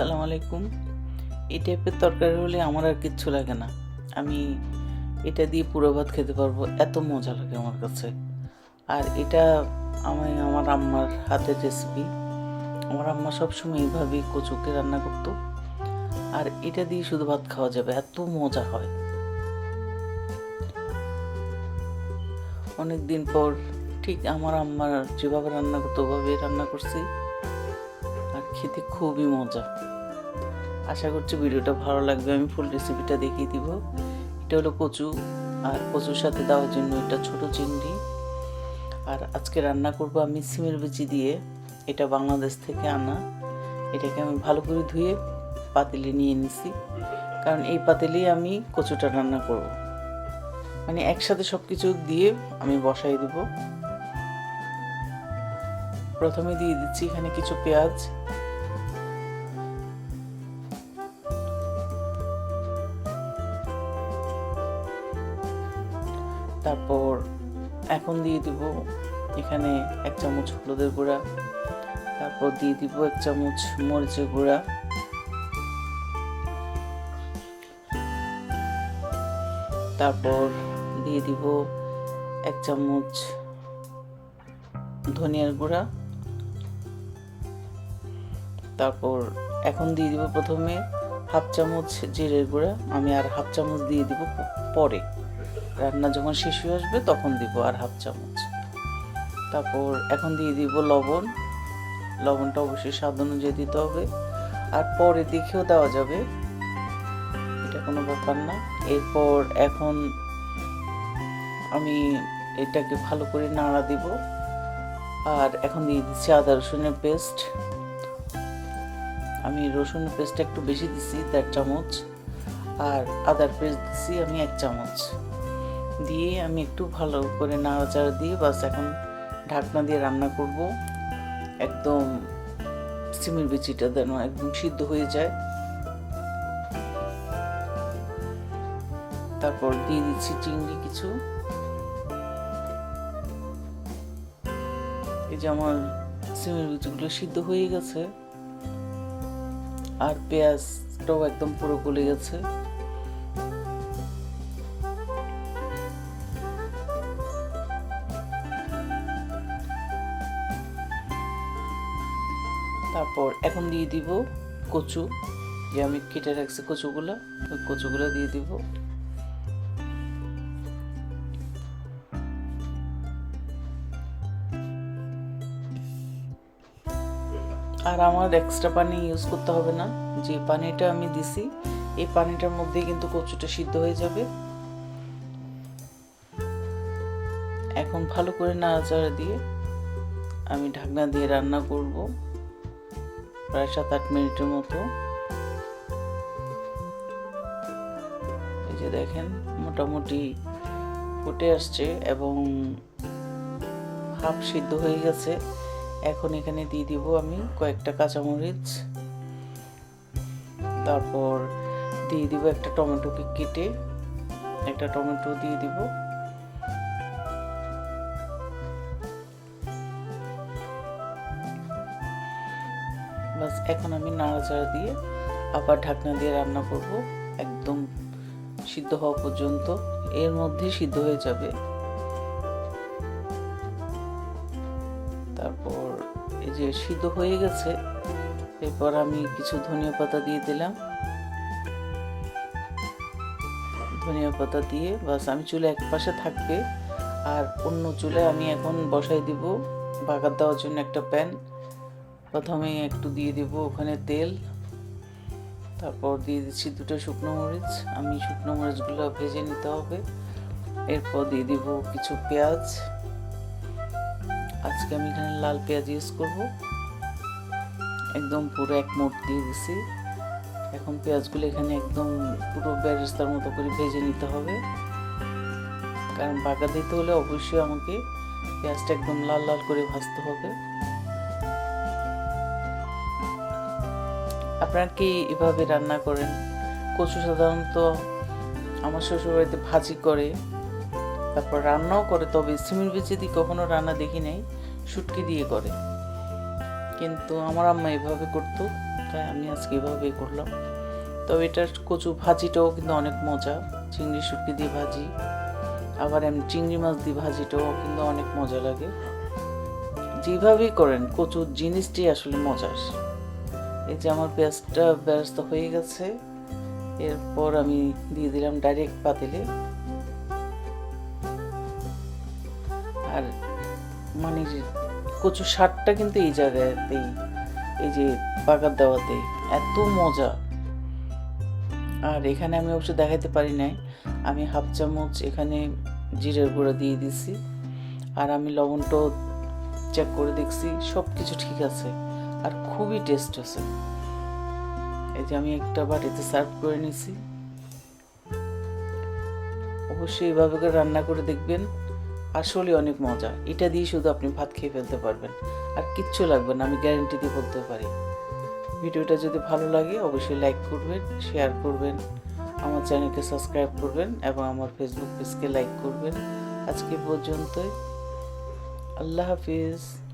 আসসালামু আলাইকুম। এই টাইপের তরকারি হলে আমার আর কিচ্ছু লাগে না। আমি এটা দিয়ে পুরো ভাত খেতে পারব, এত মজা লাগে আমার কাছে। আর এটা আমি আমার আম্মার হাতের রেসিপি আমার আম্মা সবসময় এইভাবেই কচুকে রান্না করতো। আর এটা দিয়ে শুধু ভাত খাওয়া যাবে, এত মজা হয়। অনেক দিন পর ঠিক আমার আম্মার যেভাবে রান্না করতো ওভাবে রান্না করছি। আর খেতে খুবই মজা। আশা করছি ভিডিওটা ভালো লাগবে, আমি ফুল রেসিপিটা দেখিয়ে দিব। এটা হলো কচু, আর কচুর সাথে দেওয়ার জন্য এটা ছোট চিংড়ি। আর আজকে রান্না করব আমি সিমের বিচি দিয়ে, এটা বাংলাদেশ থেকে আনা। এটাকে আমি ভালো করে ধুয়ে পাতিলে নিয়ে নিছি, কারণ এই পাতিলেই আমি কচুটা রান্না করব। মানে একসাথে সব কিছু দিয়ে আমি বসাই দেব। প্রথমে দিয়ে দিচ্ছি এখানে কিছু পেঁয়াজ তারপর এখন দিয়ে দিব এখানে এক চামচ হলুদের গুঁড়া, তারপর দিয়ে দিব এক চামচ মরিচের গুঁড়া। তারপর দিয়ে দিব এক চামচ ধনিয়ার গুঁড়া। তারপর এখন দিয়ে দিব প্রথমে হাফ চামচ জিরের গুঁড়া, আমি আর হাফ চামচ দিয়ে দিব পরে। রান্না যখন হয়ে আসবে, তখন দিব আর হাফ চামচ। তারপর এখন দিয়ে দিব লবণ। লবণটা অবশ্যই স্বাদ অনুযায়ী দিতে হবে। আর পরে দেখেও দেওয়া যাবে। এটা কোনো ব্যাপার না। এরপর এখন আমি এটাকে ভালো করে নাড়া দিব। আর এখন দিয়ে দিচ্ছি আদা রসুনের পেস্ট। আমি রসুনের পেস্টটা একটু বেশি দিছি দেড় চামচ। আর আদার পেস্ট দিছি আমি এক চামচ। দিয়ে আমি একটু ভালো করে নাড়াচাড়া দিয়ে বাস এখন ঢাকনা দিয়ে রান্না করব। একদম সিমের বিচিটা যেন একদম সিদ্ধ হয়ে যায়। তারপর দিয়ে দিচ্ছি চিংড়ি কিছু। এই যে আমার সিমের বিচিগুলো সিদ্ধ হয়ে গেছে। আর পেঁয়াজটাও একদম পুরো গলে গেছে। তারপর এখন দিয়ে দিব কচু। যে আমি কেটে রাখছি কচুগুলো, ওই কচুগুলো দিয়ে দিব। আর আমার এক্সট্রা পানি ইউজ করতে হবে না। যে পানিটা আমি দিছি, এই পানিটার মধ্যেই কিন্তু কচুটা সিদ্ধ হয়ে যাবে। এখন ভালো করে নাড়াচাড়া দিয়ে আমি ঢাকনা দিয়ে রান্না করব। প্রায় সাত আট মিনিটের মতো। এই যে দেখেন, মোটামুটি ফুটে আসছে এবং হাফ সিদ্ধ হয়ে গেছে। এখন এখানে দিয়ে দিব আমি কয়েকটা কাঁচামরিচ। তারপর দিয়ে দিব একটা টমেটোকে কেটে, একটা টমেটো দিয়ে দিব। বাস, এখন আমি নাড়াচাড়া দিয়ে আবার ঢাকনা দিয়ে রান্না করব, একদম সিদ্ধ হওয়া পর্যন্ত। এর মধ্যে সিদ্ধ হয়ে যাবে। তারপর এই যে সিদ্ধ হয়ে গেছে, এরপর আমি কিছু ধনিয়া পাতা দিয়ে দিলাম। ধনিয়া পাতা দিয়ে বাস, আমি চুলে এক পাশে থাকবে, আর অন্য চুলে আমি এখন বসাই দিব, বাগার দেওয়ার জন্য একটা প্যান। প্রথমে একটু দিয়ে দিব ওখানে তেল, তারপর দিয়ে দিচ্ছি দুটো শুকনো মরিচ। আমি শুকনো মরিচগুলো ভেজে নিতে হবে। এরপর দিয়ে দিব কিছু পেঁয়াজ। আজকে আমি এখানে লাল পেঁয়াজ ইউজ করব। একদম পুরো এক মোট দিয়ে দিছি। এখন পেঁয়াজগুলো এখানে একদম পুরো ব্যারেস্তার মতো করে ভেজে নিতে হবে। কারণ বাগা দিতে হলে অবশ্যই আমাকে পেঁয়াজটা একদম লাল লাল করে ভাজতে হবে। আপনারা কি এভাবে রান্না করেন? কচু সাধারণত আমার শ্বশুরবাড়িতে ভাজি করে, তারপর রান্নাও করে, তবে সিমের বিচি দিয়ে কখনো রান্না দেখি নাই, শুটকি দিয়ে করে। কিন্তু আমার আম্মা এভাবে করতো, তাই আমি আজকে এভাবেই করলাম। তবে এটার কচু ভাজিটাও কিন্তু অনেক মজা, চিংড়ি শুটকি দিয়ে ভাজি, আবার এমনি চিংড়ি মাছ দিয়ে ভাজিটাও কিন্তু অনেক মজা লাগে। যেভাবেই করেন, কচুর জিনিসটি আসলে মজার। এই যে আমার পেঁয়াজটা ব্যস্ত হয়ে গেছে, এরপর আমি দিয়ে দিলাম ডাইরেক্ট পাতিলে। আর মানে কচু শাকটা কিন্তু এই জায়গাতেই, এই যে বাগার দেওয়াতে এত মজা। আর এখানে আমি অবশ্য দেখাতে পারি নাই, আমি হাফ চামচ এখানে জিরের গুঁড়া দিয়ে দিছি। আর আমি লবণটাও চেক করে দেখছি সব কিছু ঠিক আছে। আর খুবই টেস্ট আছে। এই যে আমি একটা বাটিতে সার্ভ করে নিছি। অবশ্যই এভাবে করে রান্না করে দেখবেন আসলে অনেক মজা। এটা দিয়ে শুধু আপনি ভাত খেয়ে ফেলতে পারবেন। আর কিচ্ছু লাগবে না, আমি গ্যারেন্টি দিয়ে বলতে পারি। ভিডিওটা যদি ভালো লাগে, অবশ্যই লাইক করবেন শেয়ার করবেন, আমার চ্যানেলকে সাবস্ক্রাইব করবেন এবং আমার ফেসবুক পেজকে লাইক করবেন। আজকে পর্যন্তই। আল্লাহ হাফিজ।